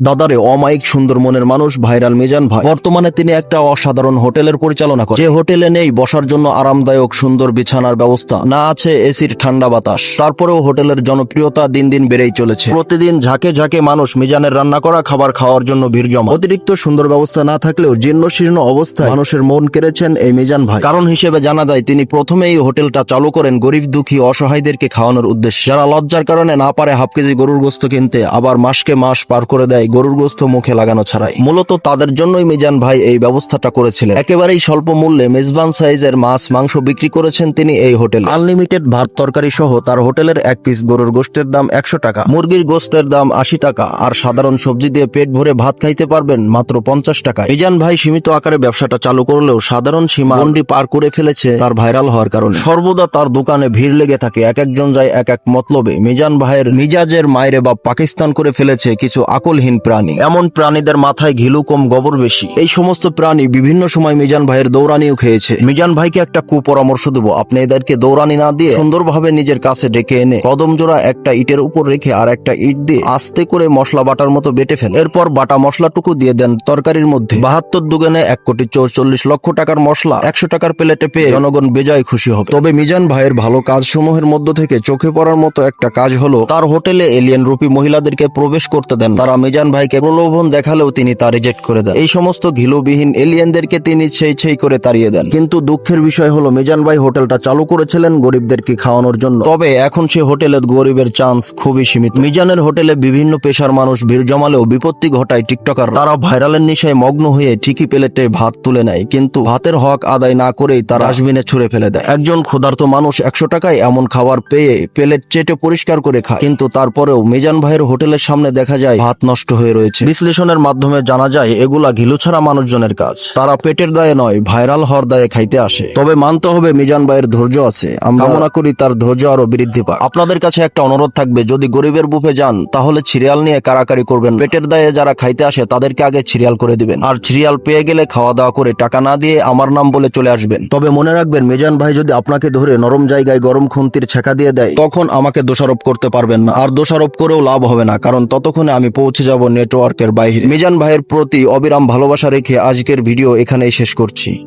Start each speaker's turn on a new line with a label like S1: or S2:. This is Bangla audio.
S1: দাদারে অমায়িক সুন্দর মনের মানুষ, ভাইরাল মিজান ভাই। বর্তমানে তিনি একটা অসাধারণ হোটেলের পরিচালনা করেন। যে হোটেলে নেই, বসার জন্য আরামদায়ক সুন্দর বিছানার ব্যবস্থা। না আছে এসির ঠান্ডা বাতাস। তারপরেও হোটেলের জনপ্রিয়তা দিন দিন বেড়েই চলেছে। প্রতিদিন ঝাঁকে ঝাঁকে মানুষ মিজানের রান্না করা, খাবার খাওয়ার জন্য ভিড় জমা অতিরিক্ত সুন্দর ব্যবস্থা না থাকলেও জীর্ণ শীর্ণ অবস্থায় মানুষের মন কেড়েছেন এই মিজান ভাই। কারণ হিসেবে জানা যায়, তিনি প্রথমে এই হোটেলটা চালু করেন গরিব, দুঃখী, অসহায়দেরকে খাওয়ানোর উদ্দেশ্যে। যারা লজ্জার কারণে না পারে হাফ কেজি গরুর গোস্ত কিনতে, আবার মাসকে মাস পার করে দেয় গরুর গোস্ত মুখে লাগানো ছাড়াই। মূলত তাদের জন্যই মিজান ভাই এই ব্যবস্থাটা করেছিলেন। একেবারেই স্বল্প মূল্যে মেজবান সাইজের মাছ, মাংস বিক্রি করেছেন তিনি এই হোটেল। আনলিমিটেড ভাত তরকারি সহ তার হোটেলের এক পিস গরুর গোস্তের দাম একশো টাকা। মুরগির গোস্তের দাম আশি টাকা। আর সাধারণ সবজি দিয়ে পেট ভরে ভাত খাইতে পারবেন মাত্র পঞ্চাশ টাকা মিজান ভাই সীমিত আকারে ব্যবসাটা চালু করলেও সাধারণ সীমা গন্ডি পার করে ফেলেছে তার ভাইরাল হওয়ার কারণে। সর্বদা তার দোকানে ভিড় লেগে থাকে, এক একজন যায় এক এক মতলবে। মিজান ভাইয়ের মিজাজের মায়েরে বা পাকিস্তান করে ফেলেছে কিছু আকলহীন প্রাণী। এমন প্রাণীদের মাথায় ঘিলু কম গোবর বেশি। এই সমস্ত প্রাণী বিভিন্ন সময় মিজান ভাইয়ের দৌড়ানিও খেয়েছে। মিজান ভাইকে একটা কুপরামর্শ দেবো। আপনি এদেরকে দৌড়ানি না দিয়ে সুন্দরভাবে নিজের কাছে ডেকে এনে কদম জোড়া একটা ইটের উপর রেখে আর একটা ইট দিয়ে আস্তে করে মশলা বাটার মতো বেটে ফেলেন। এরপর বাটা মশলাটুকু দিয়ে দেন তরকারির মধ্যে। বাহাত্তর দুগানে এক কোটি চৌচল্লিশ লক্ষ টাকার মশলা একশো টাকার প্লেটে পেয়ে জনগণ বেজায় খুশি হবে। তবে মিজান ভাইয়ের ভালো কাজসমূহের মধ্য থেকে চোখে পড়ার মতো একটা কাজ হলো, তার হোটেলে এলিয়েন রূপী মহিলাদেরকে প্রবেশ করতে দেন। তারা মিজান ভাইকে প্রলোভন দেখালেও তিনি তা রিজেক্ট করে দেন। এই সমস্ত ঘিলুবিহীন এলিয়েনদেরকে তিনি ছেই ছেই করে তাড়িয়ে দেন। কিন্তু দুঃখের বিষয় হলো, মিজান ভাই হোটেলটা চালু করেছিলেন গরিবদেরকে খাওয়ানোর জন্য। তবে এখন সে হোটেলে গরিবের চান্স খুবই সীমিত। মিজানের হোটেলে বিভিন্ন পেশার মানুষ ভিড় জমালেও বিপত্তি ঘটায় টিকটকার তারা ভাইরালের নেশায় মগ্ন হয়ে ঠিকই প্লেটে ভাত তুলে নেয়, কিন্তু ভাতের হক আদায় না করেই তার ডাস্টবিনে ছুড়ে ফেলে দেয়। একজন ক্ষুধার্ত মানুষ একশো টাকায় এমন খাবার পেয়ে প্লেট চেটে পরিষ্কার করে খায়। কিন্তু তারপরেও মিজান ভাইয়ের হোটেলের সামনে দেখা যায়, ভাত নষ্ট হয়ে রয়েছে। বিশ্লেষণের মাধ্যমে জানা যায়, এগুলা ঘিলু ছাড়া মানুষজনের কাজ। তারা পেটের দায়ে নয়, ভাইরাল হওয়ার দায়ে খাইতে আসে। তবে মানতে হবে মিজান ভাইয়ের ধৈর্য আছে। আমরা মনে করি তার ধৈর্য আরও বৃদ্ধি পায় আপনাদের কাছে একটা অনুরোধ থাকবে, যদি গরিবের বুফে যান, তাহলে সিরিয়াল নিয়ে কারাকারি করবেন। পেটের দায়ে যারা খাইতে আসে, তাদেরকে আগে সিরিয়াল করে দিবেন। আর সিরিয়াল পেয়ে গেলে খাওয়া দাওয়া করে টাকা না দিয়ে আমার নাম বলে চলে আসবেন। তবে মনে রাখবেন, মিজান ভাই যদি আপনাকে ধরে নরম জায়গায় গরম খুন্তির ছেঁকা দিয়ে দেয়, তখন আমাকে দোষারোপ করতে পারবেন না। আর দোষারোপ করেও লাভ হবে না, কারণ ততক্ষণে আমি পৌঁছে যাব নেটওয়ার্কের বাইরে। মিজান ভাইয়ের প্রতি অবিরাম ভালোবাসা রেখে আজকের ভিডিও এখানেই শেষ করছি।